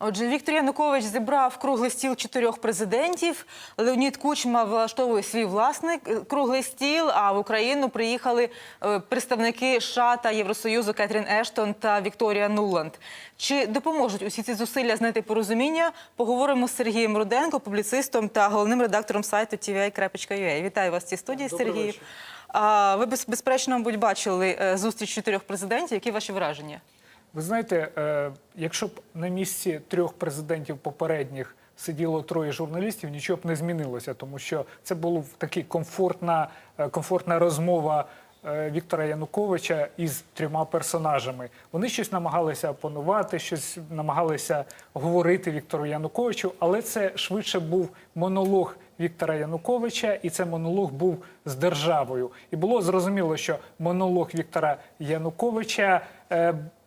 Отже, Віктор Янукович зібрав круглий стіл чотирьох президентів. Леонід Кучма влаштовує свій власний е, круглий стіл. А в Україну приїхали е, представники США та Євросоюзу Кетрін Ештон та Вікторія Нуланд. Чи допоможуть усі ці зусилля знайти порозуміння? Поговоримо з Сергієм Руденко, публіцистом та головним редактором сайту tvi.ua. Вітаю вас в цій студії, Сергій. ви без- безперечно, мабуть, бачили е, зустріч чотирьох президентів. Які ваші враження? Ви знаєте, е, якщо б на місці трьох президентів попередніх сиділо троє журналістів, нічого б не змінилося, тому що це була такий комфортна, е, комфортна розмова. е, Віктора Януковича із трьома персонажами. Вони щось намагалися опанувати, щось намагалися говорити Віктору Януковичу, але це швидше був монолог Віктора Януковича, і це монолог був з державою. І було зрозуміло, що монолог Віктора Януковича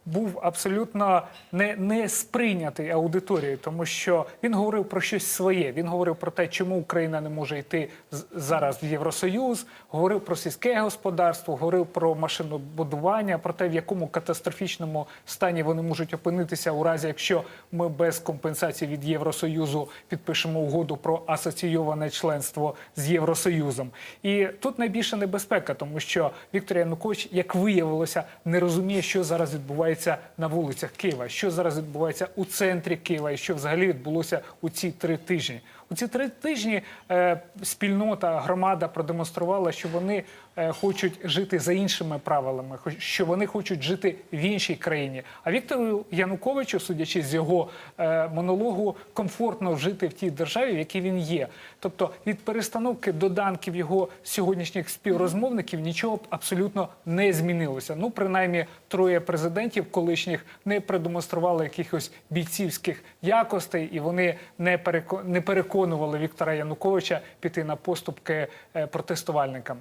був абсолютно не, не сприйнятий аудиторією, тому що він говорив про щось своє. Він говорив про те, чому Україна не може йти зараз в Євросоюз, говорив про сільське господарство, говорив про машинобудування, про те, в якому катастрофічному стані вони можуть опинитися у разі, якщо ми без компенсації від Євросоюзу підпишемо угоду про асоційоване членство з Євросоюзом. І тут найбільша небезпека, тому що Віктор Янукович, як виявилося, не розуміє, що зараз відбувається на вулицях Києва, що зараз відбувається у центрі Києва, і що взагалі відбулося у ці три тижні. У ці три тижні е, спільнота, громада продемонструвала, що вони е, хочуть жити за іншими правилами, що вони хочуть жити в іншій країні. А Віктору Януковичу, судячи з його е, монологу, комфортно жити в тій державі, в якій він є. Тобто від перестановки доданків його сьогоднішніх співрозмовників нічого б абсолютно не змінилося. Ну, принаймні, троє президентів колишніх не продемонстрували якихось бійцівських якостей, і вони не переко- не переконували Віктора Януковича піти на поступки е, протестувальникам.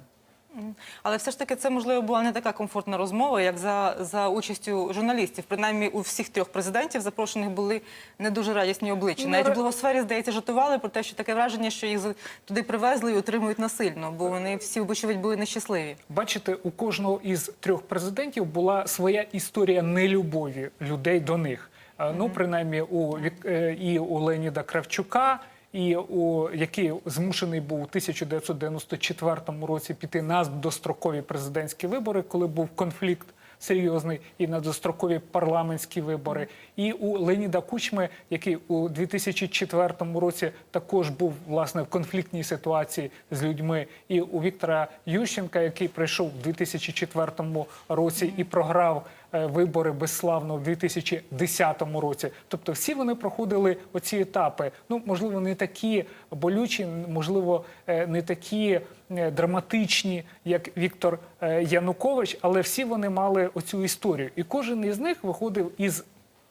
Але все ж таки це можливо була не така комфортна розмова, як за, за участю журналістів. Принаймні у всіх трьох президентів запрошених були не дуже радісні обличчя. Ну, Навіть в благосфері, здається, жартували про те, що таке враження, що їх туди привезли і отримують насильно, бо вони всі, вочевидь, були нещасливі. Бачите, у кожного із трьох президентів була своя історія нелюбові людей до них. Е, Ну, принаймні, у Вік- е, і у Леоніда Кравчука, і у який змушений був у 1994 році піти на дострокові президентські вибори, коли був конфлікт. Серйозний і на дострокові парламентські вибори, і у Леоніда Кучми, який у 2004 році також був власне в конфліктній ситуації з людьми, і у Віктора Ющенка, який прийшов у 2004 році і програв вибори безславно в 2010 році. Тобто, всі вони проходили оці етапи. Ну можливо, не такі болючі, можливо, е, не такі е, драматичні, як Віктор е, Янукович, але всі вони мали оцю історію, і кожен із них виходив із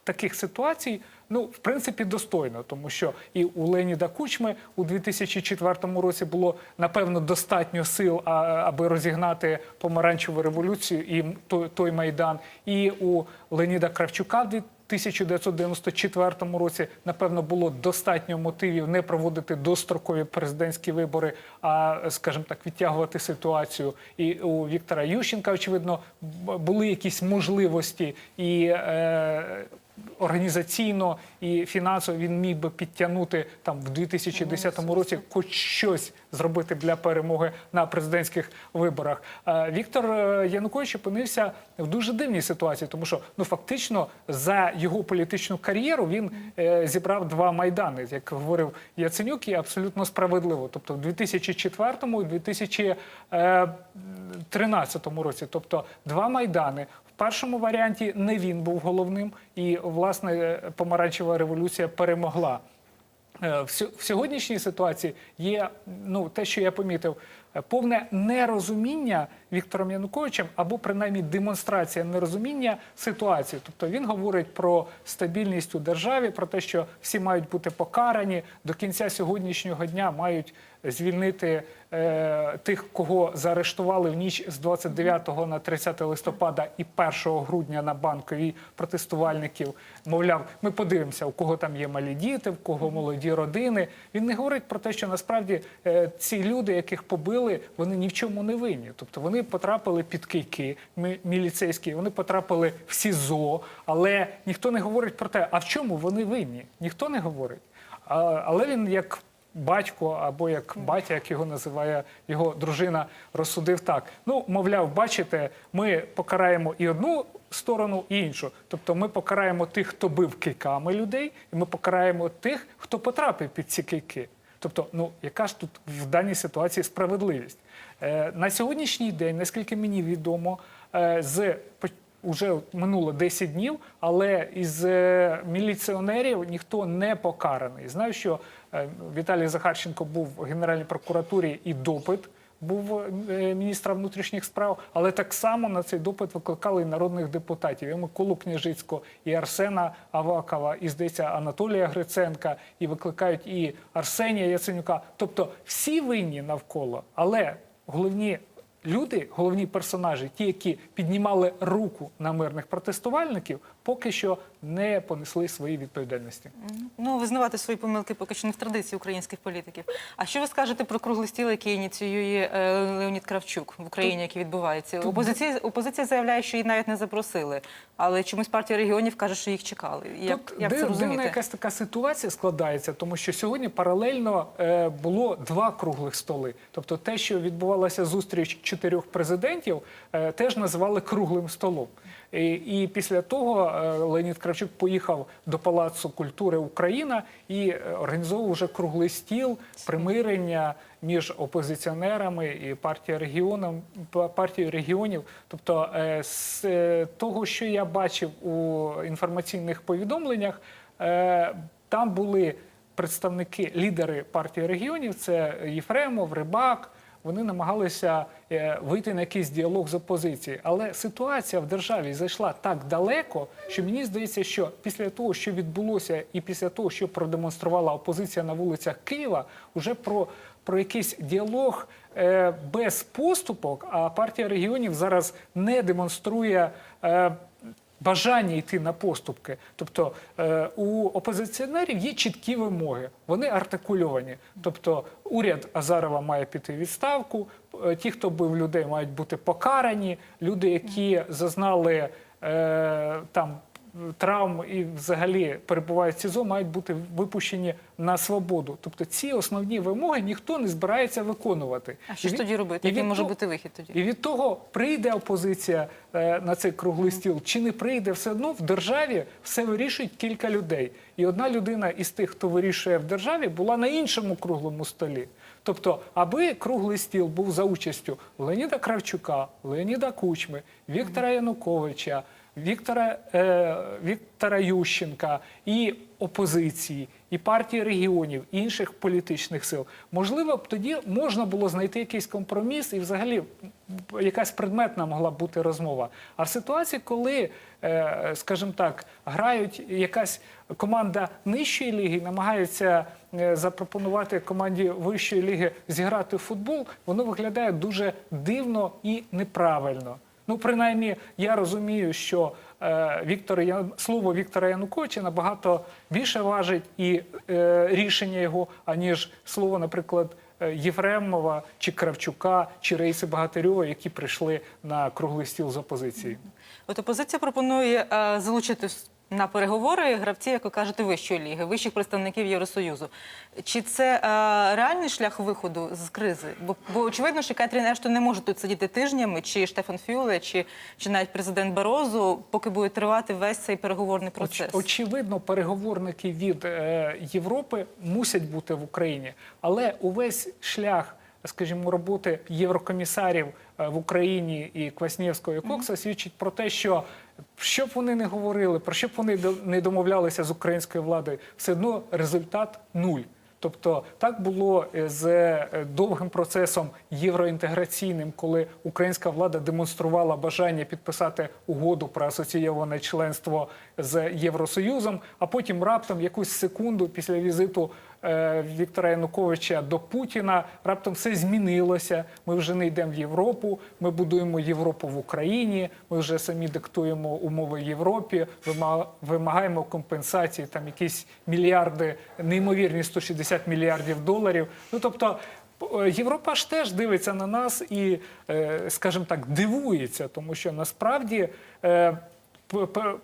таких ситуацій, ну в принципі, достойно, тому що і у Леоніда Кучми у 2004 році було напевно достатньо сил, а, аби розігнати помаранчеву революцію і той, той майдан, і у Леоніда Кравчука в 1994 році напевно було достатньо мотивів не проводити дострокові президентські вибори, а скажімо так, відтягувати ситуацію. І у Віктора Ющенка, очевидно, були якісь можливості і. Е, Організаційно і фінансово він міг би підтягнути там в 2010 році хоч щось зробити для перемоги на президентських виборах. Е, Віктор е, Янукович опинився в дуже дивній ситуації, тому що ну фактично за його політичну кар'єру він е, зібрав два майдани, як говорив Яценюк, і абсолютно справедливо. Тобто в 2004 і 2013 році, тобто два майдани. Першому варіанті не він був головним, і власне помаранчева революція перемогла. Е, В сьогоднішній ситуації є ну те, що я помітив, повне нерозуміння Віктором Януковичем, або принаймні демонстрація нерозуміння ситуації. Тобто він говорить про стабільність у державі, про те, що всі мають бути покарані до кінця сьогоднішнього дня мають звільнити е, тих, кого заарештували в ніч з 29 на 30 листопада і 1 грудня на банковій протестувальників. Мовляв, ми подивимося, у кого там є малі діти, в кого молоді родини. Він не говорить про те, що насправді е, ці люди, яких побили. Зробили, вони ні в чому не винні. Тобто вони потрапили під кийки мі- міліцейські, вони потрапили в СІЗО, але ніхто не говорить про те, а в чому вони винні. Ніхто не говорить. А, але він як батько або як батя, як його називає його дружина, розсудив так. Ну, мовляв, бачите, ми покараємо і одну сторону, і іншу. Тобто ми покараємо тих, хто бив кийками людей, і ми покараємо тих, хто потрапив під ці кийки. Тобто, ну яка ж тут в даній ситуації справедливість? Е, на сьогоднішній день, наскільки мені відомо, е, з Уже минуло 10 днів, але із е, міліціонерів ніхто не покараний. Знаю, що е, Віталій Захарченко був в Генеральній прокуратурі і допит був е, міністра внутрішніх справ, але так само на цей допит викликали і народних депутатів і Миколу Княжицького, і Арсена Авакова, і здається Анатолія Гриценка, і викликають і Арсенія Яценюка. Тобто всі винні навколо, але головні люди, головні персонажі, ті, які піднімали руку на мирних протестувальників, поки що не понесли свої відповідальності. Ну, визнавати свої помилки поки що не в традиції українських політиків. А що ви скажете про круглий стіл, який ініціює е, Леонід Кравчук в Україні, який відбувається? Опозиція, опозиція заявляє, що її навіть не запросили, але чомусь партія регіонів каже, що їх чекали. Як, Тут як це див- дивна якась така ситуація складається, тому що сьогодні паралельно е, було два круглих столи. Тобто те, що відбувалася зустріч чотирьох президентів, е, теж називали круглим столом. І, і після того е, Леонід Кравчук поїхав до Палацу культури Україна і е, організовував вже круглий стіл примирення між опозиціонерами і партією регіоном партією регіонів. Тобто, з того, що я бачив у інформаційних повідомленнях, там були представники, лідери партії регіонів, це Єфремов, Рибак. Вони намагалися е, вийти на якийсь діалог з опозицією. Але ситуація в державі зайшла так далеко, що мені здається, що після того, що відбулося, і після того, що продемонструвала опозиція на вулицях Києва, вже про, про якийсь діалог е, без поступок, а партія регіонів зараз не демонструє. Бажання йти на поступки, тобто е, у опозиціонерів є чіткі вимоги, вони артикульовані. Тобто, уряд Азарова має піти відставку. е, Ті, хто бив людей, мають бути покарані. Люди, які зазнали е, там травм і взагалі перебувають в СІЗО, мають бути випущені на свободу. Тобто, ці основні вимоги ніхто не збирається виконувати. А що ж тоді робити? Який може бути вихід тоді? і від того, прийде опозиція е, на цей круглий стіл чи не прийде, все одно в державі все вирішують кілька людей. І одна людина із тих, хто вирішує в державі, була на іншому круглому столі. Тобто, аби круглий стіл був за участю Леоніда Кравчука, Леоніда Кучми, Віктора Януковича, Віктора, е, Віктора Ющенка і опозиції, і партії регіонів, і інших політичних сил. Можливо, б тоді можна було знайти якийсь компроміс, і взагалі якась предметна могла б бути розмова. А в ситуації, коли, е, скажімо так, грають якась команда нижчої ліги, намагається е, запропонувати команді вищої ліги зіграти в футбол, воно виглядає дуже дивно і неправильно. Ну, принаймні, я розумію, що е, Віктор Ян... слово Віктора Януковича набагато більше важить і е, рішення його, аніж слово, наприклад, е, Єфремова чи Кравчука чи Рейси Багатирьова, які прийшли на круглий стіл з опозиції. От опозиція пропонує е, залучити на переговори гравців, як ви кажете, вищої ліги, вищих представників Євросоюзу. Чи це е, реальний шлях виходу з кризи? Бо, бо очевидно, що Кетрін Ештон не може тут сидіти тижнями, чи Штефан Фюле, чи, чи навіть президент Барозу, поки буде тривати весь цей переговорний Оч, процес. очевидно, переговорники від е, Європи мусять бути в Україні, але увесь шлях, скажімо, роботи єврокомісарів е, в Україні і Кваснєвського і Кокса свідчить про те, що що б вони не говорили, про що б вони не домовлялися з українською владою, все одно результат нуль. Тобто так було е, з е, довгим процесом євроінтеграційним, коли українська влада демонструвала бажання підписати угоду про асоційоване членство з Євросоюзом, а потім раптом якусь секунду після візиту Віктора Януковича до Путіна раптом все змінилося. Ми вже не йдемо в Європу, ми будуємо Європу в Україні. Ми вже самі диктуємо умови Європі, вимагаємо компенсації, там якісь мільярди, неймовірні 160 мільярдів доларів. Ну тобто. Е, Європа ж теж дивиться на нас і, е, скажімо так, дивується, тому що насправді.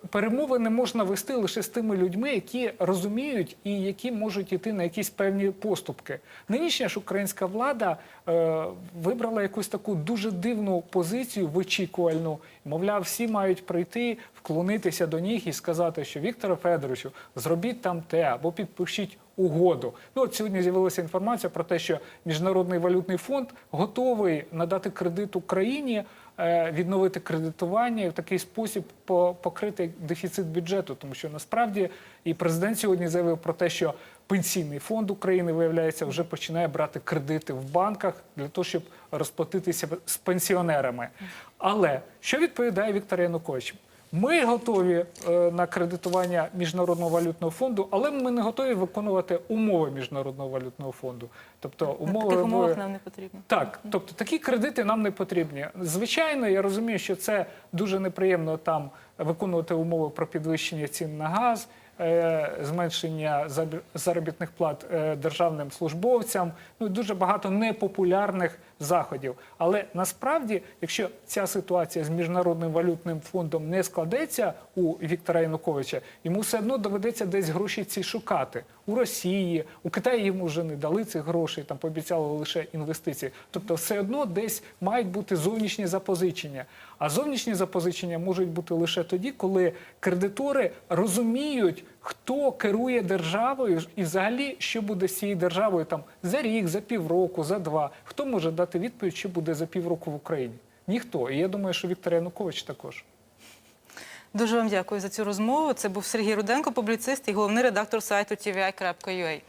Перемовини можна вести лише з тими людьми, які розуміють і які можуть йти на якісь певні поступки. Нинішня ж українська влада е, вибрала якусь таку дуже дивну позицію, вичікувальну. Мовляв, всі мають прийти, вклонитися до них і сказати, що Віктору Федоровичу, зробіть там те або підпишіть угоду. Ну от сьогодні з'явилася інформація про те, що Міжнародний валютний фонд готовий надати кредит Україні, е, відновити кредитування і в такий спосіб покрити дефіцит бюджету. Тому що насправді і президент сьогодні заявив про те, що пенсійний фонд України виявляється вже починає брати кредити в банках для того, щоб розплатитися з пенсіонерами. Але що відповідає Віктор Янукович? Ми готові е, на кредитування міжнародного валютного фонду, але ми не готові виконувати умови міжнародного валютного фонду. Тобто умови таких умовах нам не потрібно. так, тобто такі кредити нам не потрібні. Звичайно, я розумію, що це дуже неприємно там виконувати умови про підвищення цін на газ, зменшення заб- заробітних плат е, державним службовцям. Ну дуже багато непопулярних заходів. Але насправді, якщо ця ситуація з міжнародним валютним фондом не складеться у Віктора Януковича, йому все одно доведеться десь гроші ці шукати у Росії, у Китаї йому вже не дали цих грошей, там пообіцяли лише інвестиції. Тобто, все одно десь мають бути зовнішні запозичення. А зовнішні запозичення можуть бути лише тоді, коли кредитори розуміють, хто керує державою, і взагалі що буде з цією державою там за рік, за півроку, за два. Хто може дати відповідь, що буде за півроку в Україні? Ніхто. І я думаю, що Віктор Янукович також. Дуже вам дякую за цю розмову. Це був Сергій Руденко, публіцист і головний редактор сайту tvi.ua.